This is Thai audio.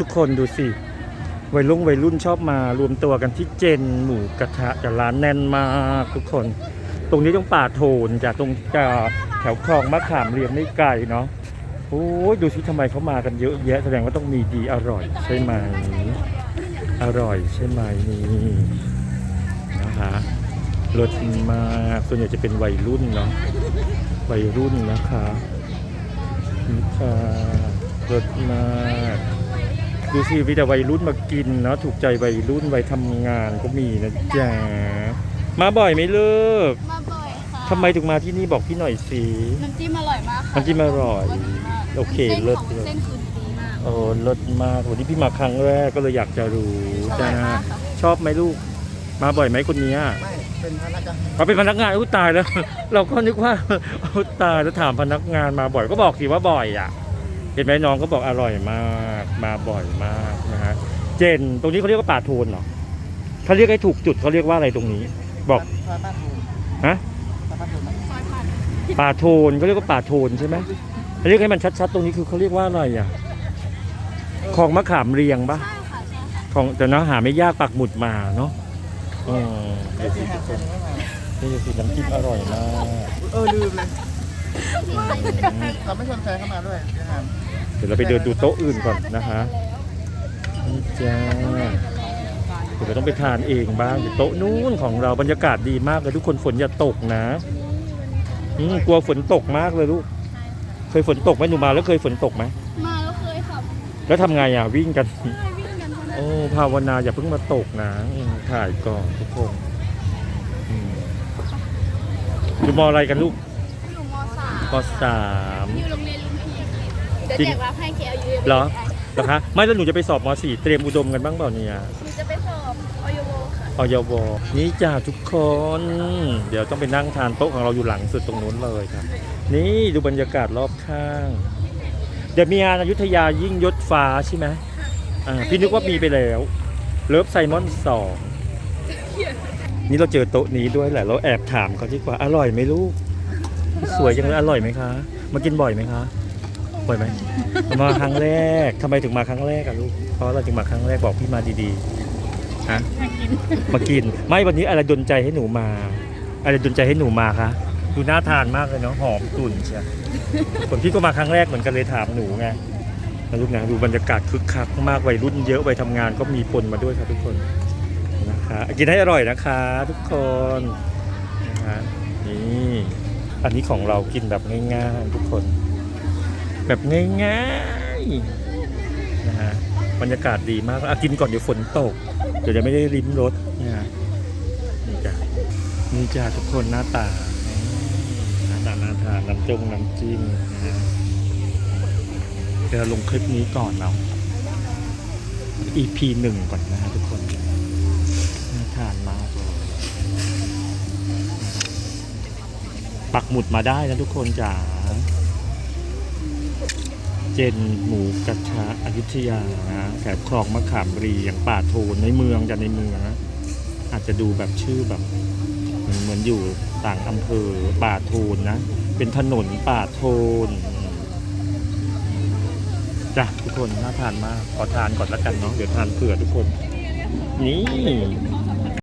ทุกคนดูสิ วัยรุ่งวัยรุ่นชอบมารวมตัวกันที่เจนหมูกระทะจะร้านแน่นมากทุกคน ตรงนี้ต้องป่าโทนจากตรงจากแถวคลองมะขามเรียมไม่ไกลเนาะโอ้ยดูสิทำไมเขามากันเยอะแยะแสดงว่าต้องมีดีอร่อยใช่ไหม อร่อยใช่ไหมนี่นะคะรสมากส่วนใหญ่จะเป็นวัยรุ่นเนาะวัยรุ่นนะคะนี่ค่ะรสมาก ดูสิมีแต่วัยรุ่นมากินเนาะถูกใจวัยรุ่นวัยทำงานก็มีนะจ๊ะมาบ่อยไหมเลิกมาบ่อยค่ะทำไมถึงมาที่นี่บอกพี่หน่อยสิน้ำจิ้มอร่อยมากค่ะน้ำจิ้มอร่อยแล้วก็ดีมากโอเคส้นเลิศของเลยเส้นคือดีมากโอ้รสมากวันนี้พี่มาครั้งแรกก็เลยอยากจะรู้อร่จ้าอยมากค่ะชอบไหมลูก มาบ่อยไหมคนเนี้ยไม่เป็นพนักงานเขาเป็นพนักงานอุ้ยตายแล้ว เราก็นึกว่าอุ้ยตายแล้วถามพนักงานมาบ่อยก็บอกสิว่าบ่อยอะ เห็นไหมน้องก็บอกอร่อยมากมาบ่อยมากนะฮะเจนตรงนี้เขาเรียกว่าป่าโทนเหรอเขาเรียกให้ถูกจุดเขาเรียกว่าอะไรตรงนี้ บอกซอยบ้านทูฮะซอยบ้านทูไหมซอยผ่านป่าโทนเขาเรียกว่าป่าโทนใช่ไหมเขาเรียกให้มันชัดๆ ตรงนี้คือเขาเรียกว่าอะไรอะของมะขามเรียงปะของแต่นะหาไม่ยากปักหมุดมาเนาะอืมเอเดี๋ยวฟซีสิทุกคนนี่ดูสิน้ำจิ้มอร่อยมาก เออลืมเลย เราไม่ชวนแฟนเข้ามาด้วยเดี๋ยวเราไปเดินดูโต๊ะอื่นก่อนนะคะนี่จ้าเดี๋ยวเราต้องไปทานเองบ้างอยู่โต๊ะนู้นของเราบรรยากาศดีมากเลยทุกคนฝนอย่าตกนะอืมกลัวฝนตกมากเลยลูก เคยฝนตกไหมหนูมาแล้วเคยฝนตกไหมมาแล้วเคยขับแล้วทำไงอะวิ่งกัน วิ่งกันโอ้ภาวนาอย่าเพิ่งมาตกนะอืมถ่ายก่อนทุกคนอืมอยู่มออะไรกันลูก มสามมสามอยู่โรงเรียนลุงพีเดี๋ยวจริงแจกรับให้ KLU เหรอเหรอคะไม่แล้วหนูจะไปสอบมสี่เตรียมอุดมกันบ้างเปล่าเนี่ยหนูจะไปสอบออยโวค่ะออยบนี่จ้าทุกคน เดี๋ยวต้องไปนั่งทานโต๊ะของเราอยู่หลังสุดตรงนู้นเลยครับนี่ดูบรรยากาศรอบข้าง เดี๋ยวมีงานอยุธยายิ่งยศฟ้าใช่ไหมอ่าพี่นึกว่ามีไปแล้ว เลิฟไซมอนสองนี่เราเจอโต๊ะนี้ด้วยแหละ เราแอบถามเขาดีกว่า อร่อยไหมลูก สวยจังเลยอร่อยไหมคะ มากินบ่อยไหมคะบ่อยไหมมาครั้งแรกทำไมถึงมาครั้งแรกอะลูกเพราะเราจึงมาครั้งแรกบอกพี่มาดีๆฮะมากินไม่วันนี้อะไรดนใจให้หนูมา อะไรดนใจให้หนูมาคะดูน่าทานมากเลยเนาะหอมกลุ่นเชียวผมพี่ก็มาครั้งแรกเหมือนกันเลยถามหนูไงนะลูกนะดูบรรยากาศคึกคักมากวัยรุ่นเยอะวัยทำงานก็มีปนมาด้วยครับทุกคนนะคะกินให้อร่อยนะคะ ทุกคนนะคะนี่ อันนี้ของเรากินแบบง่ายๆทุกคน แบบง่ายๆนะฮะบรรยากาศดีมากอะกินก่อนเดี๋ยวฝนตก เดี๋ยวจะไม่ได้ริมรถนะฮะนี่จ้ะนี่จ้ะทุกคนหน้าตาหน้าตาน่าทานน้ำจงน้ำจิ้มนะฮะเดี๋ยวลงคลิปนี้ก่อนเนาะ EP หนึ่งก่อนนะฮะทุกคนน่าทานมากเลย ปักหมุดมาได้นะทุกคนจ๋าเจนหมูกระทะอยุธยานะแถบคลองมะขามรีอย่างป่าโทนในเมืองจะในเมืองนะอาจจะดูแบบชื่อแบบเหมือนอยู่ต่างอำเภอป่าโทนนะ เป็นถนนป่าโทนจ้ะทุกคนน่าทานมากขอทานก่อนล้วกันเนาะเดี๋ยวทานเผื่อทุกคน นี่